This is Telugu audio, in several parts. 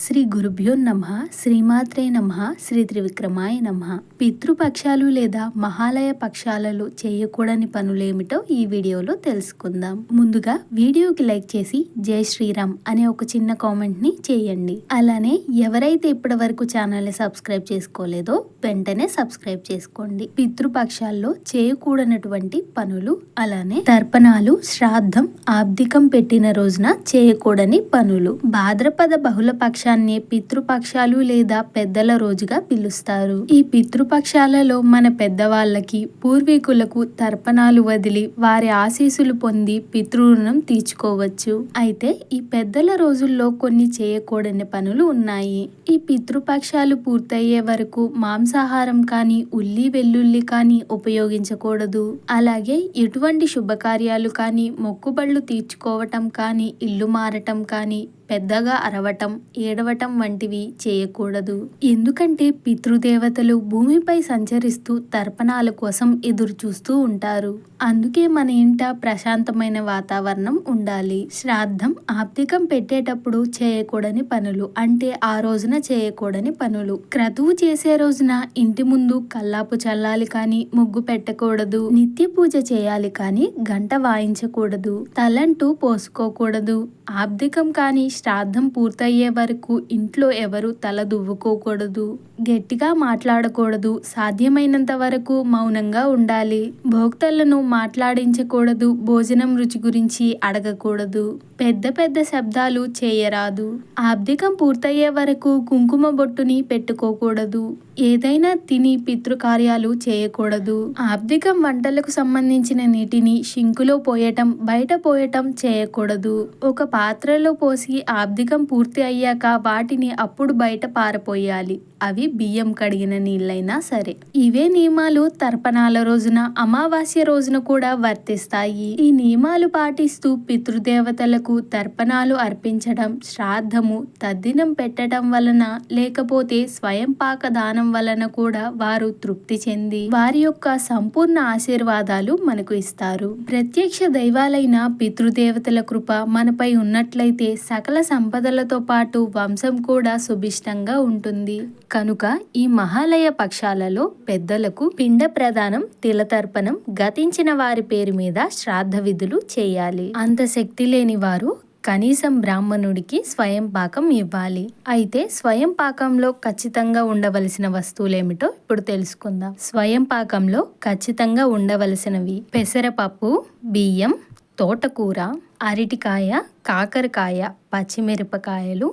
శ్రీ గురుభ్యో నమ శ్రీమాత్రే నమ శ్రీ త్రివిక్రమాయ నమ. పితృపక్షాలు లేదా మహాలయ పక్షాలలో చేయకూడని పనులేమిటో ఈ వీడియోలో తెలుసుకుందాం. ముందుగా వీడియోకి లైక్ చేసి జై శ్రీరామ్ అనే ఒక చిన్న కామెంట్ని చేయండి. అలానే ఎవరైతే ఇప్పటి వరకు ఛానల్ని సబ్స్క్రైబ్ చేసుకోలేదో వెంటనే సబ్స్క్రైబ్ చేసుకోండి. పితృపక్షాల్లో చేయకూడనటువంటి పనులు అలానే తర్పణాలు శ్రాద్ధం ఆబ్దికం పెట్టిన రోజున చేయకూడని పనులు. భాద్రపద బహుళ పక్షాన్ని పితృపక్షాలు లేదా పెద్దల రోజుగా పిలుస్తారు. ఈ పితృపక్షాలలో మన పెద్దవాళ్ళకి పూర్వీకులకు తర్పణాలు వదిలి వారి ఆశీస్సులు పొంది పితృరుణం తీర్చుకోవచ్చు. అయితే ఈ పెద్దల రోజుల్లో కొన్ని చేయకూడని పనులు ఉన్నాయి. ఈ పితృపక్షాలు పూర్తయ్యే వరకు మాంసాహారం కానీ ఉల్లి వెల్లుల్లి కానీ ఉపయోగించకూడదు. అలాగే ఎటువంటి శుభకార్యాలు కానీ మొక్కుబళ్ళు తీర్చుకోవటం కానీ ఇల్లు మారటం కానీ పెద్దగా అరవటం ఏడవటం వంటివి చేయకూడదు. ఎందుకంటే పితృదేవతలు భూమిపై సంచరిస్తూ తర్పణాల కోసం ఎదురు చూస్తూ ఉంటారు. అందుకే మన ఇంట ప్రశాంతమైన వాతావరణం ఉండాలి. శ్రాద్ధం ఆప్తికం పెట్టేటప్పుడు చేయకూడని పనులు అంటే ఆ రోజున చేయకూడని పనులు. క్రతువు చేసే రోజున ఇంటి ముందు కల్లాపు చల్లాలి కానీ ముగ్గు పెట్టకూడదు. నిత్య పూజ చేయాలి కానీ గంట వాయించకూడదు. తలంటూ పోసుకోకూడదు. ఆబ్దికం కానీ శ్రాద్ధం పూర్తయ్యే వరకు ఇంట్లో ఎవరు తల దువ్వుకోకూడదు గట్టిగా మాట్లాడకూడదు సాధ్యమైనంత వరకు మౌనంగా ఉండాలి. భోక్తలను మాట్లాడించకూడదు భోజనం రుచి గురించి అడగకూడదు. పెద్ద పెద్ద శబ్దాలు చేయరాదు. ఆబ్దికం పూర్తయ్యే వరకు కుంకుమ బొట్టుని పెట్టుకోకూడదు. ఏదైనా తిని పితృకార్యాలు చేయకూడదు. ఆబ్దికం వంటలకు సంబంధించిన నీటిని షింకులో పోయటం బయట పోయటం చేయకూడదు. ఒక పాత్రలో పోసి ఆబ్దికం పూర్తి అయ్యాక వాటిని అప్పుడు బయట పారపోయాలి. అవి బియ్యం కడిగిన నీళ్ళైనా సరే. ఇవే నియమాలు తర్పణాల రోజున అమావాస్య రోజున కూడా వర్తిస్తాయి. ఈ నియమాలు పాటిస్తూ పితృదేవతలకు తర్పణాలు అర్పించడం శ్రాద్ధము తద్దినం పెట్టడం వలన లేకపోతే స్వయం పాక దానం వలన కూడా వారు తృప్తి చెంది వారి యొక్క సంపూర్ణ ఆశీర్వాదాలు మనకు ఇస్తారు. ప్రత్యక్ష దైవాలైన పితృదేవతల కృప మనపై ఉన్నట్లయితే సకల సంపదలతో పాటు వంశం కూడా సుభిష్టంగా ఉంటుంది. కనుక ఈ మహాలయ పక్షాలలో పెద్దలకు పిండ ప్రదానం తిలతర్పణం గతించిన వారి పేరు మీద శ్రాద్ధ విధులు చేయాలి. అంత శక్తి లేని వారు కనీసం బ్రాహ్మణుడికి స్వయం పాకం ఇవ్వాలి. అయితే స్వయం పాకంలో ఖచ్చితంగా ఉండవలసిన వస్తువులేమిటో ఇప్పుడు తెలుసుకుందాం. స్వయం పాకంలో ఖచ్చితంగా ఉండవలసినవి పెసరపప్పు బియ్యం తోటకూర అరటికాయ కాకరకాయ పచ్చిమిరపకాయలు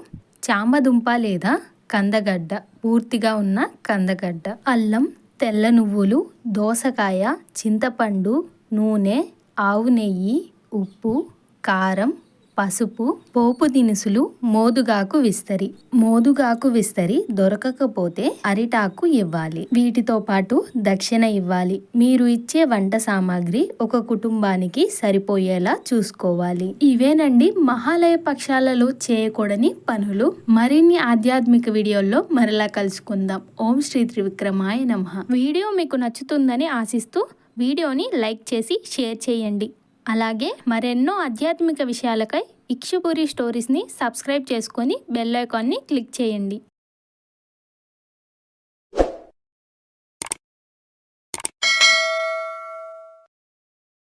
చామదుంప లేదా కందగడ్డ. పూర్తిగా ఉన్న కందగడ్డ. అల్లం తెల్ల నువ్వులు దోసకాయ చింతపండు నూనె ఆవు నెయ్యి ఉప్పు కారం పసుపు పోపు దినుసులు మోదుగాకు విస్తరి. మోదుగాకు విస్తరి దొరకకపోతే అరిటాకు ఇవ్వాలి. వీటితో పాటు దక్షిణ ఇవ్వాలి. మీరు ఇచ్చే వంట సామాగ్రి ఒక కుటుంబానికి సరిపోయేలా చూసుకోవాలి. ఇవేనండి మహాలయ పక్షాలలో చేయకూడని పనులు. మరిన్ని ఆధ్యాత్మిక వీడియోల్లో మరలా కలుసుకుందాం. ఓం శ్రీ త్రివిక్రమాయ నమ. వీడియో మీకు నచ్చుతుందని ఆశిస్తూ వీడియోని లైక్ చేసి షేర్ చేయండి. అలాగే మరెన్నో ఆధ్యాత్మిక విషయాలకై ఇక్షుపురి స్టోరీస్ని సబ్స్క్రైబ్ చేసుకొని బెల్ ఐకాన్ని క్లిక్ చేయండి.